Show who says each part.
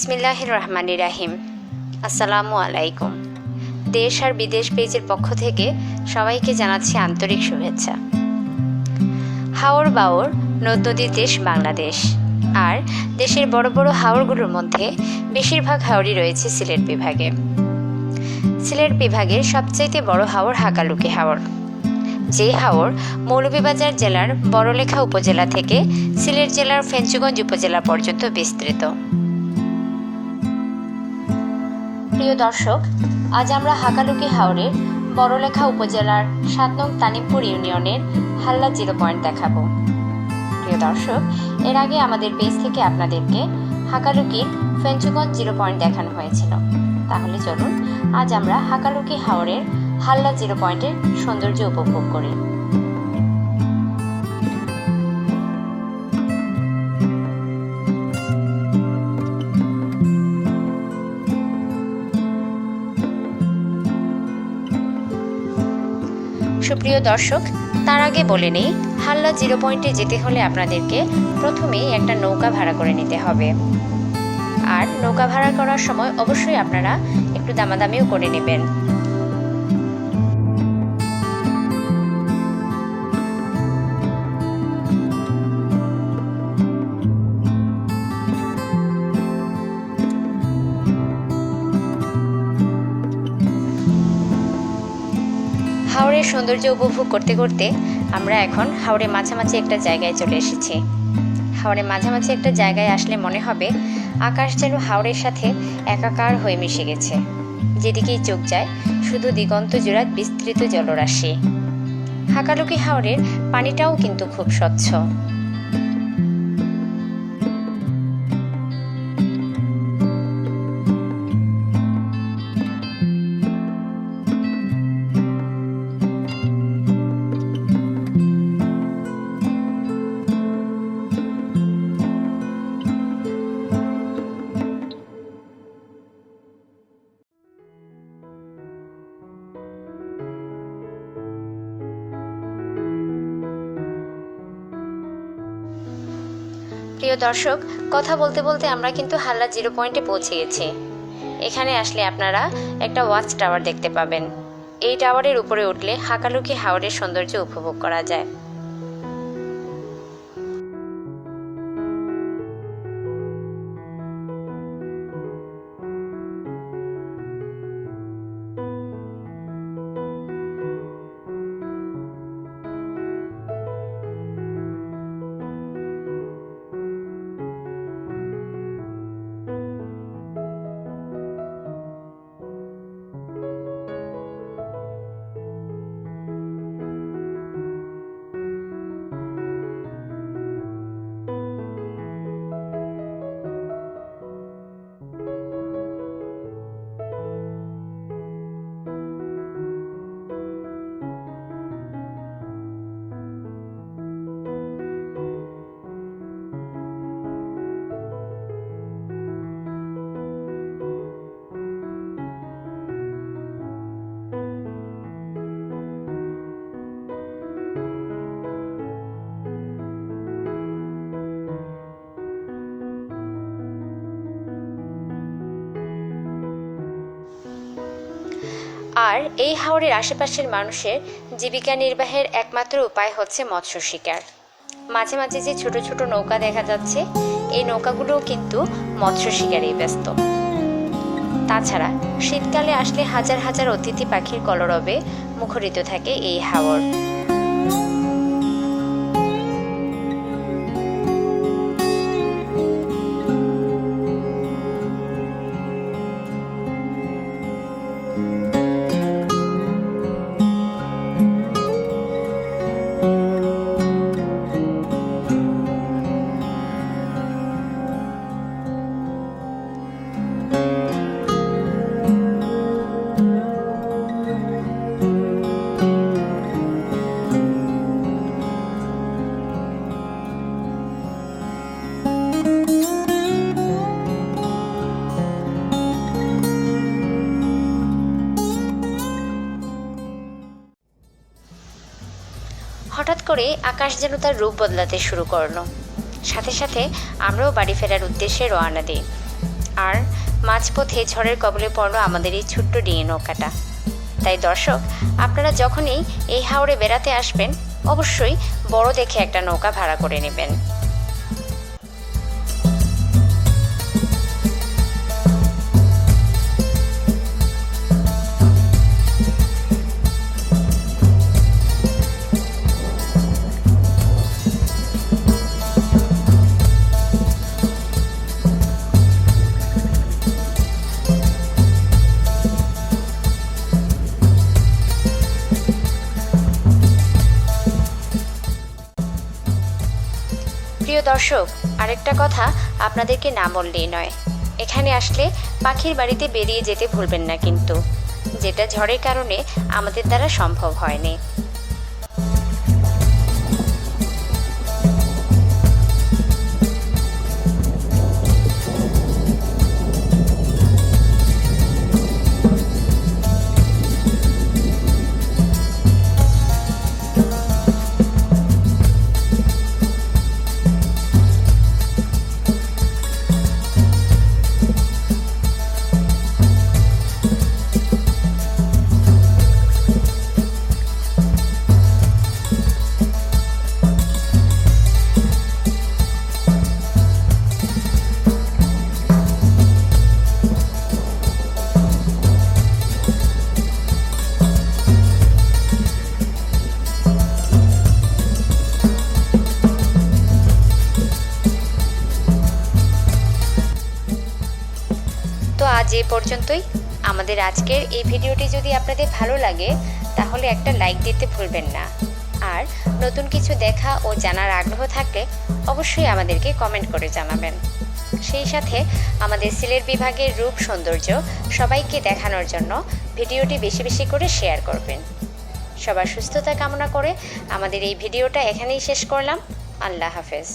Speaker 1: বিসমিল্লাহির রহমানির রাহিম আসসালামু আলাইকুম। দেশ আর বিদেশ পেজের পক্ষ থেকে সবাইকে জানাচ্ছি আন্তরিক শুভেচ্ছা। হাওর বাওর, নদ নদীর দেশ বাংলাদেশ। আর দেশের বড় বড় হাওরগুলোর মধ্যে বেশিরভাগ হাওরই রয়েছে সিলেট বিভাগে। সিলেট বিভাগের সবচাইতে বড় হাওর হাকালুকি হাওর। যে হাওর মৌলভীবাজার জেলার বড়লেখা উপজেলা থেকে সিলেট জেলার ফেঞ্চুগঞ্জ উপজেলা পর্যন্ত বিস্তৃত। প্রিয় দর্শক, আজ আমরা হাকালুকি হাওরের বড়লেখা উপজেলার সাত নং তানিমপুর ইউনিয়নের হাল্লা জিরো পয়েন্ট দেখাবো। প্রিয় দর্শক, এর আগে আমাদের পেজ থেকে আপনাদেরকে হাকালুকির ফেঞ্চুগঞ্জ জিরো পয়েন্ট দেখানো হয়েছিল। তাহলে চলুন, আজ আমরা হাকালুকি হাওরের হাল্লা জিরো পয়েন্টের সৌন্দর্য উপভোগ করি। সুপ্রিয় দর্শক, তার আগে বলে নেই, হাল্লা জিরো পয়েন্টে যেতে হলে আপনাদেরকে প্রথমেই একটা নৌকা ভাড়া করে নিতে হবে। আর নৌকা ভাড়া করার সময় অবশ্যই আপনারা একটু দামাদামিও করে নেবেন। হাওড়ের সৌন্দর্য উপভোগ করতে করতে আমরা এখন হাওড়ে মাঝামাঝি একটা জায়গায় চলে এসেছি। হাওড়ে মাঝামাঝি একটা জায়গায় আসলে মনে হবে আকাশ যেন হাওড়ের সাথে একাকার হয়ে মিশে গেছে। যেদিকেই চোখ যায়, শুধু দিগন্ত জোড়াত বিস্তৃত জলরাশি। হাকালুকি হাওড়ের পানিটাও কিন্তু খুব স্বচ্ছ। প্রিয় দর্শক, কথা বলতে বলতে আমরা কিন্তু হাল্লা জিরো পয়েন্টে পৌঁছে গেছি। এখানে আসলে আপনারা একটা ওয়াচ টাওয়ার দেখতে পাবেন। এই টাওয়ারের উপরে উঠলে হাকালুকি হাওড়ের সৌন্দর্য উপভোগ করা যায়। আর এই হাওরের আশেপাশের মানুষের জীবিকা নির্বাহের একমাত্র উপায় হচ্ছে মৎস্য শিকার। মাঝে মাঝে যে ছোট ছোট নৌকা দেখা যাচ্ছে, এই নৌকাগুলোও কিন্তু মৎস্য শিকারেই ব্যস্ত। তাছাড়া শীতকালে আসলে হাজার হাজার অতিথি পাখির কলরবে মুখরিত থাকে এই হাওর। হঠাৎ করে আকাশ যেন তার রূপ বদলাতে শুরু করল। সাথে সাথে আমরাও বাড়ি ফেরার উদ্দেশ্যে রওনা দিই। আর মাঝপথে ঝড়ের কবলে পড়ল আমাদের এই ছোট্ট ডিঙি নৌকাটা। তাই দর্শক, আপনারা যখনই এই হাওড়ে বেড়াতে আসবেন, অবশ্যই বড় দেখে একটা নৌকা ভাড়া করে নেবেন। প্রিয় দর্শক, আরেকটা কথা আপনাদেরকে না বললেই নয়। এখানে আসলে পাখির বাড়িতে বেরিয়ে যেতে ভুলবেন না কিন্তু, যেটা ঝড়ের কারণে আমাদের দ্বারা সম্ভব হয়নি। আজ এই পর্যন্তই। আমাদের আজকের এই ভিডিওটি যদি আপনাদের ভালো লাগে, তাহলে একটা লাইক দিতে ভুলবেন না। আর নতুন কিছু দেখা ও জানার আগ্রহ থাকলে অবশ্যই আমাদেরকে কমেন্ট করে জানাবেন। সেই সাথে আমাদের সিলেট বিভাগের রূপ সৌন্দর্য সবাইকে দেখানোর জন্য ভিডিওটি বেশি বেশি করে শেয়ার করবেন। সবার সুস্থতা কামনা করে আমাদের এই ভিডিওটা এখানেই শেষ করলাম। আল্লাহ হাফেজ।